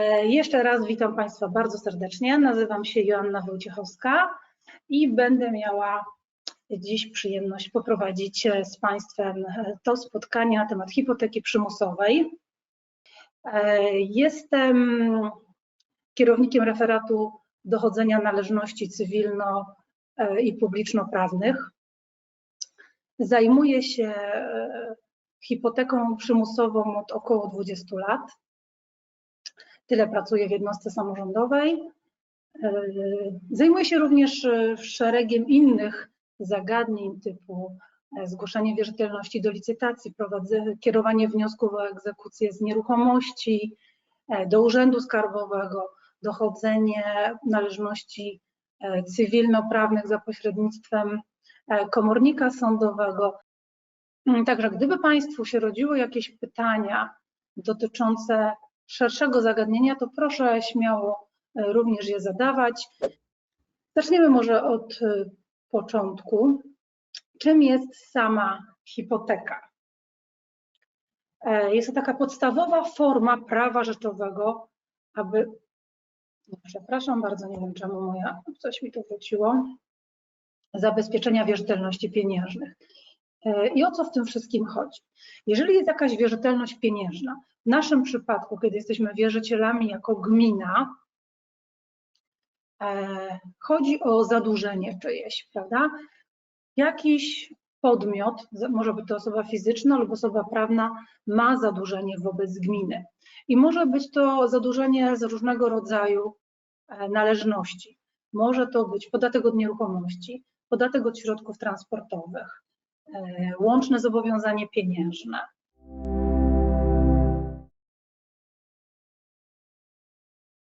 E, Jeszcze raz witam Państwa bardzo serdecznie. Nazywam się Joanna Wojciechowska i będę miała dziś przyjemność poprowadzić e, z Państwem e, to spotkanie na temat hipoteki przymusowej. Jestem kierownikiem referatu dochodzenia należności cywilno i publiczno-prawnych. Zajmuję się hipoteką przymusową od około 20 lat. Tyle pracuję w jednostce samorządowej. E, Zajmuję się również e, szeregiem innych zagadnień typu e, zgłoszenie wierzytelności do licytacji, kierowanie wniosków o egzekucję z nieruchomości do Urzędu Skarbowego, dochodzenie należności cywilnoprawnych za pośrednictwem komornika sądowego. Mm, Także gdyby Państwu się rodziły jakieś pytania dotyczące szerszego zagadnienia, to proszę śmiało e, również je zadawać. Zaczniemy może od e, początku. Czym jest sama hipoteka? E, Jest to taka podstawowa forma prawa rzeczowego, aby. No, Przepraszam bardzo, nie wiem czemu moja, coś mi tu wróciło. Zabezpieczenia wierzytelności pieniężnych. I o co w tym wszystkim chodzi? Jeżeli jest jakaś wierzytelność pieniężna, w naszym przypadku, kiedy jesteśmy wierzycielami jako gmina, e, chodzi o zadłużenie czyjeś, prawda? Jakiś podmiot, może być to osoba fizyczna lub osoba prawna, ma zadłużenie wobec gminy. I może być to zadłużenie z różnego rodzaju e, należności. Może to być podatek od nieruchomości, podatek od środków transportowych, e, łączne zobowiązanie pieniężne,